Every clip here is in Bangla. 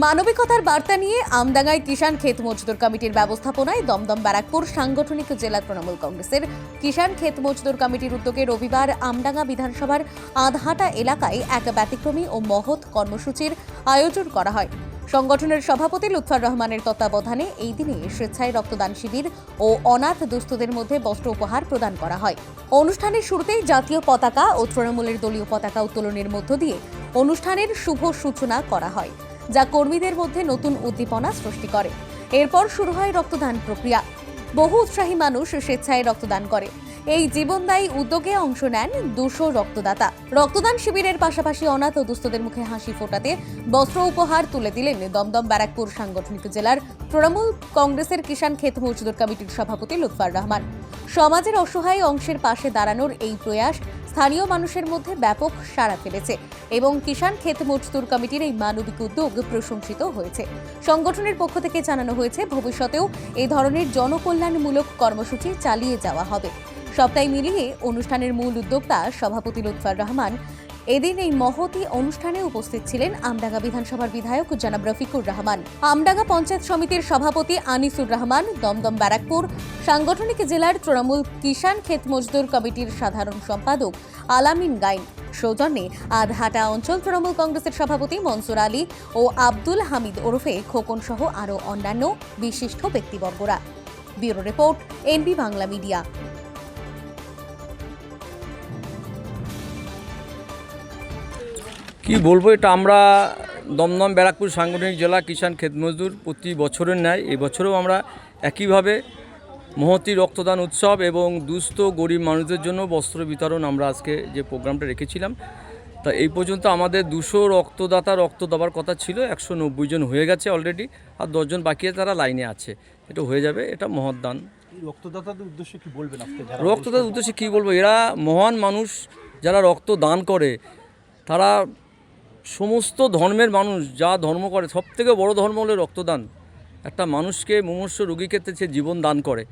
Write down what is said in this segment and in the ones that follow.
মানবিকতার বার্তা নিয়ে আমডাঙ্গায় কিষাণ ক্ষেত মজদুর কমিটির ব্যবস্থাপনায় দমদম ব্যারাকপুর সাংগঠনিক জেলা তৃণমূল কংগ্রেসের। কিষাণ ক্ষেত মজদুর কমিটির উদ্যোগে রবিবার আমডাঙ্গা বিধানসভার আধহাটা এলাকায় এক ব্যতিক্রমী ও মহৎ কর্মসূচির আয়োজন করা হয়। সংগঠনের সভাপতি লুৎফর রহমানের তত্ত্বাবধানে এই দিনে স্বেচ্ছায় রক্তদান শিবির ও অনাথ দুস্থদের মধ্যে বস্ত্র উপহার প্রদান করা হয়। অনুষ্ঠানের শুরুতেই জাতীয় পতাকা ও তৃণমূলের দলীয় পতাকা উত্তোলনের মধ্য দিয়ে অনুষ্ঠানের শুভ সূচনা করা হয়। যা কর্মীদের মধ্যে নতুন উদ্দীপনা সৃষ্টি করে। এরপর শুরু হয় রক্তদান প্রক্রিয়া। বহু উৎসাহী মানুষ স্বেচ্ছায় রক্তদান করে। এই জীবনদায়ী উদ্যোগে অংশ নেন দুশো রক্তদাতা। রক্তদান শিবিরের পাশাপাশি অনাথ ও দুস্থদের মুখে হাসি ফোটাতে বস্ত্র উপহার তুলে দিলেন দমদম ব্যারাকপুর সাংগঠনিক জেলার তৃণমূল কংগ্রেসের কিষাণ ক্ষেত মজদুর কমিটির সভাপতি লুৎফার রহমান। সমাজের অসহায় অংশের পাশে দাঁড়ানোর এই প্রয়াস স্থানীয় মানুষের মধ্যে ব্যাপক সাড়া ফেলেছে এবং কিষাণ ক্ষেত মজদুর কমিটির এই মানবিক উদ্যোগ প্রশংসিত হয়েছে। সংগঠনের পক্ষ থেকে জানানো হয়েছে, ভবিষ্যতেও এই ধরনের জনকল্যাণমূলক কর্মসূচি চালিয়ে যাওয়া হবে। সবটাই মিলিয়ে অনুষ্ঠানের মূল উদ্যোক্তা সভাপতি লুৎফার রহমান এদিন এই মহতি অনুষ্ঠানে উপস্থিত ছিলেন আমডাঙ্গা বিধানসভার বিধায়ক জনাব রফিকুর রহমান। আমডাঙ্গা পঞ্চায়েত সমিতির সভাপতি আনিসুর রহমান, দমদম ব্যারাকপুর, সাংগঠনিক জেলার তৃণমূল কিষাণ ক্ষেত মজদুর কমিটির সাধারণ সম্পাদক আলামিন গাইন। সৌজন্যে আধহাটা অঞ্চল তৃণমূল কংগ্রেসের সভাপতি মনসুর আলী ও আব্দুল হামিদ ওরফে খোকন সহ আরও অন্যান্য বিশিষ্ট ব্যক্তিবর্গরা। Bureau report, NB Bangla media. কি বলব এটা আমরা দমদম ব্যারাকপুর সাংগঠনিক জেলা কিষাণ ক্ষেত মজদুর প্রতি বছরের ন্যায়। এবছরেও আমরা একইভাবে মহতি রক্তদান উৎসব এবং দুস্থ গরিব মানুষদের জন্য বস্ত্র বিতরণ আমরা আজকে যে প্রোগ্রামটা রেখেছিলাম। তা এই পর্যন্ত আমাদের দুশো রক্তদাতা রক্ত দেওয়ার কথা ছিল একশো নব্বই জন হয়ে গেছে অলরেডি আর দশজন বাকি তারা লাইনে আছে। এটা হয়ে যাবে এটা মহৎ দান রক্তদাতাদের উদ্দেশ্যে কি বলবেন যারা উদ্দেশ্যে কী বলব এরা মহান মানুষ যারা রক্ত দান করে তারা সমস্ত ধর্মের মানুষ যা ধর্ম করে সব থেকে বড় ধর্ম হলো রক্তদান। একটা মানুষকে মুমূর্ষ রোগী ক্ষেত্রে সে জীবন দান করে।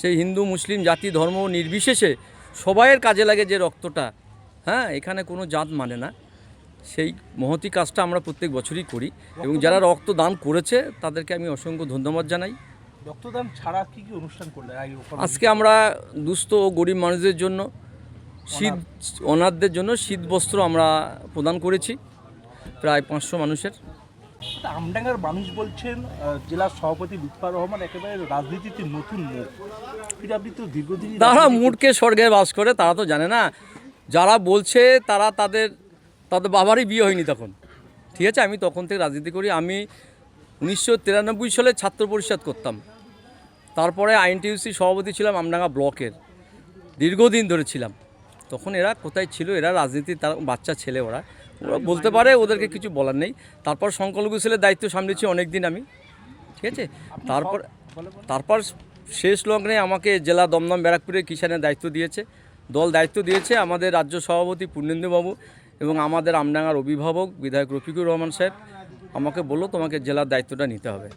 সেই হিন্দু মুসলিম জাতি ধর্ম নির্বিশেষে সবাইয়ের কাজে লাগে যে রক্তটা। হ্যাঁ এখানে কোনো জাত মানে না। সেই মহতি কাজটা আমরা প্রত্যেক বছরই করি এবং যারা রক্ত দান করেছে তাদেরকে আমি অসংখ্য ধন্যবাদ জানাই। রক্তদান ছাড়া কি কি অনুষ্ঠান করলেন আজকে আমরা দুস্থ ও গরিব মানুষদের জন্য শীত অনাথদের জন্য শীত বস্ত্র আমরা প্রদান করেছি। প্রায় পাঁচশো মানুষের। আমডাঙ্গার মানুষ বলছেন জেলার সভাপতি লুৎফার রহমান একেবারে রাজনীতিতে নতুন মুখ। কিন্তু আপনি তো দীর্ঘদিন তারা মুডকে স্বর্গে বাস করে তারা তো জানে না। যারা বলছে তারা তাদের তাদের বাবারই বিয়ে হয়নি তখন। ঠিক আছে আমি তখন থেকে রাজনীতি করি। আমি উনিশশো তিরানব্বই সালে ছাত্র পরিষদ করতাম। তারপরে আইনটিউসি সভাপতি ছিলাম আমডাঙ্গা ব্লকের। দীর্ঘদিন ধরে ছিলাম। তখন এরা কোথায় ছিল এরা রাজনীতি তার বাচ্চা ছেলে ওরা। ওরা বলতে পারে ওদেরকে কিছু বলার নেই। তারপর সংখ্যালঘু ছেলের দায়িত্ব সামলেছি অনেক দিন আমি ঠিক আছে? তারপর তারপর শেষ লগ্নে আমাকে জেলা দমদম ব্যারাকপুরে কিষানের দায়িত্ব দিয়েছে। দল দায়িত্ব দিয়েছে আমাদের রাজ্য সভাপতি পূর্ণেন্দুবাবু এবং আমাদের আমডাঙ্গার অভিভাবক বিধায়ক রফিকুর রহমান সাহেব। আমাকে বলল তোমাকে জেলার দায়িত্বটা নিতে হবে।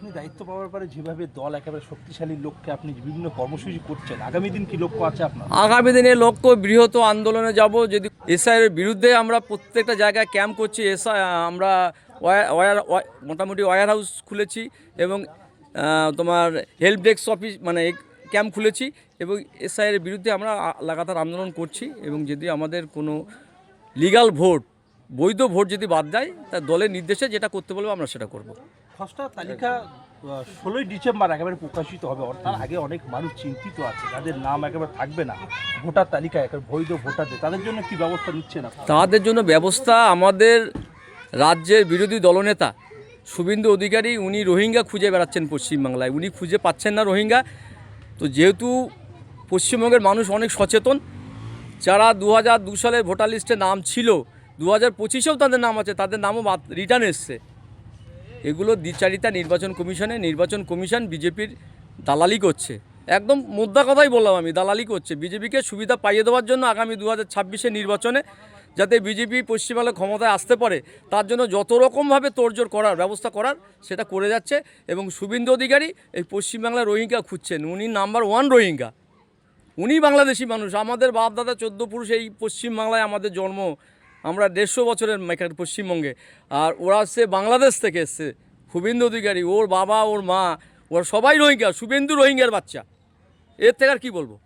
আপনি দায়িত্ব পাওয়ার পরে যেভাবে দল একেবারে শক্তিশালী লোককে আপনি বিভিন্ন কর্মসূচি করছেন, আগামী দিন কি লক্ষ্য আছে আপনার? আগামী দিনে লক্ষ্য বৃহৎ আন্দোলনে যাব। যদি এসআইয়ের বিরুদ্ধে আমরা প্রত্যেকটা জায়গায় ক্যাম্প করছি, এসআই, আমরা ওয়ার ওয়ার ওয়া- মোটামুটি ওয়ার হাউস খুলেছি এবং তোমার হেল্প ডেস্ক অফিস মানে ক্যাম্প খুলেছি এবং এসআইয়ের বিরুদ্ধে আমরা লাগাতার আন্দোলন করছি এবং যদি আমাদের কোনো লিগাল ভোট বৈধ ভোট যদি বাদ দেয় তা দলের নির্দেশে যেটা করতে বলব আমরা সেটা করব। খসড়া তালিকা ষোলোই ডিসেম্বর একেবারে প্রকাশিত হবে অর্থাৎ আগে অনেক মানুষ চিন্তিত আছে যাদের নাম একেবারে থাকবে না ভোটার তালিকায় একেবারে বৈধ ভোটারদের তাদের জন্য কি ব্যবস্থা নিচ্ছেন না তাদের জন্য ব্যবস্থা আমাদের রাজ্যের বিরোধী দলনেতা শুভেন্দু অধিকারী উনি রোহিঙ্গা খুঁজে বেড়াচ্ছেন পশ্চিমবাংলায়। উনি খুঁজে পাচ্ছেন না রোহিঙ্গা। তো যেহেতু পশ্চিমবঙ্গের মানুষ অনেক সচেতন যারা দু হাজার দু সালের ভোটার লিস্টে নাম ছিল দু হাজার পঁচিশেও তাদের নাম আছে, তাদের নামও রিটার্ন এসছে। এগুলো দ্বিচারিতা নির্বাচন কমিশনে, নির্বাচন কমিশন বিজেপির দালালি করছে। একদম মুদ্রা কথাই বললাম আমি, দালালি করছে। বিজেপিকে সুবিধা পাইয়ে দেওয়ার জন্য আগামী দু হাজার ছাব্বিশের নির্বাচনে যাতে বিজেপি পশ্চিমবাংলায় ক্ষমতায় আসতে পারে, তার জন্য যত রকমভাবে তোড়জোড় করার ব্যবস্থা করার সেটা করে যাচ্ছে এবং শুভেন্দু অধিকারী এই পশ্চিমবাংলার রোহিঙ্গা খুঁজছেন। উনি নাম্বার ওয়ান রোহিঙ্গা। উনি বাংলাদেশি মানুষ। আমাদের বাপ দাদা চোদ্দ পুরুষ এই পশ্চিমবাংলায় আমাদের জন্ম আমরা দেড়শো বছরের মেকার পশ্চিমবঙ্গে। আর ওরা আসছে বাংলাদেশ থেকে এসছে। শুভেন্দু অধিকারী, ওর বাবা, ওর মা, ওরা সবাই রোহিঙ্গা, শুভেন্দু রোহিঙ্গার বাচ্চা। এর থেকে আর কী বলব?